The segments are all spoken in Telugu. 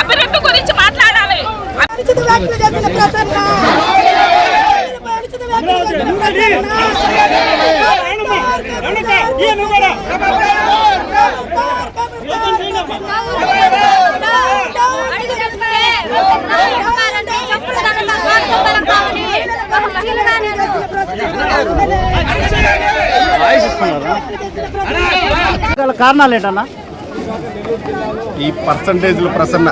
అభివృద్ధి గురించి మాట్లాడాలి. ప్రసన్న. కారణాలు ఏంటన్నా? ఈ పర్సంటేజ్లు ప్రసన్న.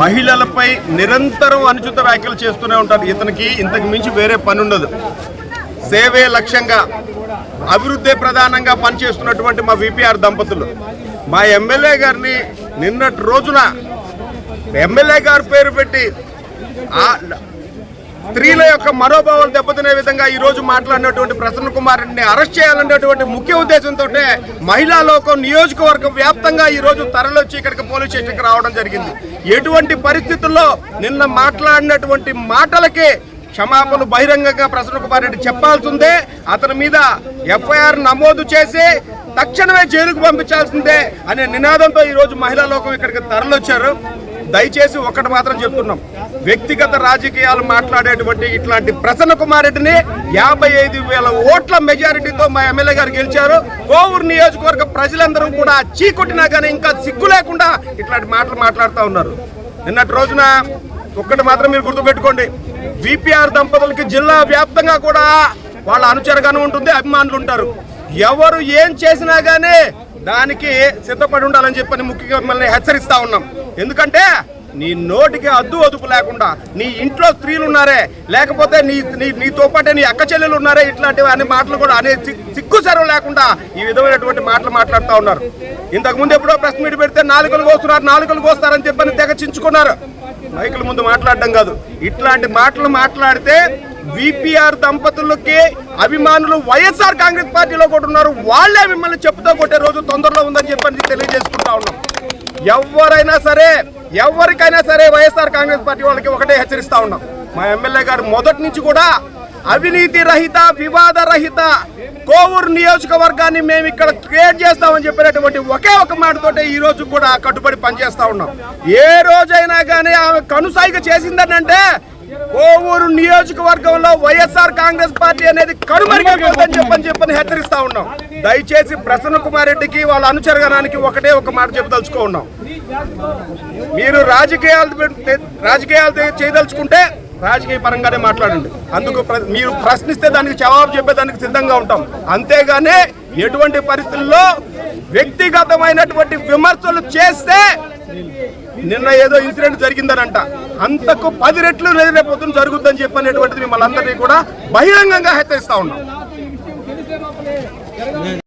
మహిళలపై నిరంతరం అనుచిత వ్యాఖ్యలు చేస్తూనే ఉంటారు ఇతనికి ఇంతకు మించి వేరే పని ఉండదు. సేవే లక్ష్యంగా అభివృద్ధి ప్రధానంగా పనిచేస్తున్నటువంటి మా విపిఆర్ దంపతులు. మా ఎమ్మెల్యే గారిని నిన్నటి రోజున ఎమ్మెల్యే గారి పేరు పెట్టి ఆ స్త్రీల యొక్క మనోభావాలు దెబ్బతినే విధంగా ఈ రోజు మాట్లాడినటువంటి ప్రసన్న కుమార్ రెడ్డిని అరెస్ట్ చేయాలన్నటువంటి ముఖ్య ఉద్దేశంతో మహిళా లోకం నియోజకవర్గం వ్యాప్తంగా ఈ రోజు తరలొచ్చి ఇక్కడికి పోలీస్ స్టేషన్కి రావడం జరిగింది. ఎటువంటి పరిస్థితుల్లో నిన్న మాట్లాడినటువంటి మాటలకి క్షమాపణ బహిరంగంగా ప్రసన్న కుమార్ రెడ్డి చెప్పాల్సిందే. అతని మీద ఎఫ్ఐఆర్ నమోదు చేసి తక్షణమే జైలుకు పంపించాల్సిందే అనే నినాదంతో ఈరోజు మహిళా లోకం ఇక్కడికి తరలొచ్చారు దయచేసి ఒక్కటి మాత్రం చెప్తున్నాం. వ్యక్తిగత రాజకీయాలు మాట్లాడేటువంటి ఇట్లాంటి ప్రసన్న కుమార్ రెడ్డిని యాభై ఐదు వేల ఓట్ల మెజారిటీతో మా ఎమ్మెల్యే గారు గెలిచారు. కోవూరు నియోజకవర్గ ప్రజలందరూ కూడా చీకొట్టినా కానీ ఇంకా సిగ్గు లేకుండా ఇట్లాంటి మాటలు మాట్లాడుతూ ఉన్నారు. నిన్నటి రోజున ఒక్కటి మాత్రం మీరు గుర్తుపెట్టుకోండి. విపిఆర్ దంపతులకి జిల్లా వ్యాప్తంగా కూడా వాళ్ళ అనుచరగానే ఉంటుంది అభిమానులు ఉంటారు. ఎవరు ఏం చేసినా కానీ దానికి సిద్ధపడి ఉండాలని చెప్పని ముఖ్యంగా మిమ్మల్ని హెచ్చరిస్తా ఉన్నాం. ఎందుకంటే నీ నోటికి అద్దు అదుపు లేకుండా నీ ఇంట్లో స్త్రీలు ఉన్నారే లేకపోతే నీ నీ నీతో పాటే నీ అక్క చెల్లెలు ఉన్నారే ఇట్లాంటివి అనే మాటలు కూడా అనే సి- సిగ్గు లేకుండా ఈ విధమైనటువంటి మాటలు మాట్లాడుతూ ఉన్నారు. ఇంతకు ముందు ఎప్పుడో ప్రెస్ మీట్ పెడితే నాలుగులు కోస్తున్నారు నాలుగులు కోస్తారని చెప్పని తెగ చించుకున్నారు. మైకుల ముందు మాట్లాడడం కాదు. ఇట్లాంటి మాటలు మాట్లాడితే విపిఆర్ దంపతులకి అభిమానులు వైఎస్ఆర్ కాంగ్రెస్ పార్టీలో కూడా ఉన్నారు వాళ్ళే మిమ్మల్ని చెప్పుతో కొట్టే రోజు తొందరలో ఉందని చెప్పని తెలియజేసుకుంటా ఉన్నాం. ఎవరైనా సరే ఎవరికైనా సరే వైఎస్ఆర్ కాంగ్రెస్ పార్టీ వాళ్ళకి ఒకటే హెచ్చరిస్తా ఉన్నాం. మా ఎమ్మెల్యే గారు మొదటి నుంచి కూడా అవినీతి రహిత వివాద రహిత కోవూరు నియోజకవర్గాన్ని మేము ఇక్కడ క్రియేట్ చేస్తామని చెప్పినటువంటి ఒకే ఒక మాటతోటే ఈ రోజు కూడా కట్టుబడి పనిచేస్తా ఉన్నాం. ఏ రోజైనా కానీ ఆమె కనుసాయిక చేసిందనంటే కోవూరు నియోజకవర్గంలో వైఎస్ఆర్ కాంగ్రెస్ పార్టీ అనేది కనుమరుగైపోతుందని చెప్పని చెప్పని హెచ్చరిస్తా ఉన్నాం. దయచేసి ప్రసన్న కుమార్ రెడ్డికి వాళ్ళ అనుచరగణానికి ఒకటే ఒక మాట చెప్పదలుచుకో ఉన్నాం. మీరు రాజకీయాలు రాజకీయాలు చేయదలుచుకుంటే రాజకీయ పరంగానే మాట్లాడండి. అందుకు ప్ర- మీరు ప్రశ్నిస్తే దానికి జవాబు చెప్పేదానికి సిద్ధంగా ఉంటాం. అంతేగానే ఎటువంటి పరిస్థితుల్లో వ్యక్తిగతమైనటువంటి విమర్శలు చేస్తే నిన్న ఏదో ఇన్సిడెంట్ జరిగిందనంట. అంతకు పది రెట్లు రేపు పొద్దున జరుగుద్దని చెప్పనేటువంటిది మిమ్మల్ని అందరినీ కూడా బహిరంగంగా హెచ్చరిస్తా ఉన్నాం.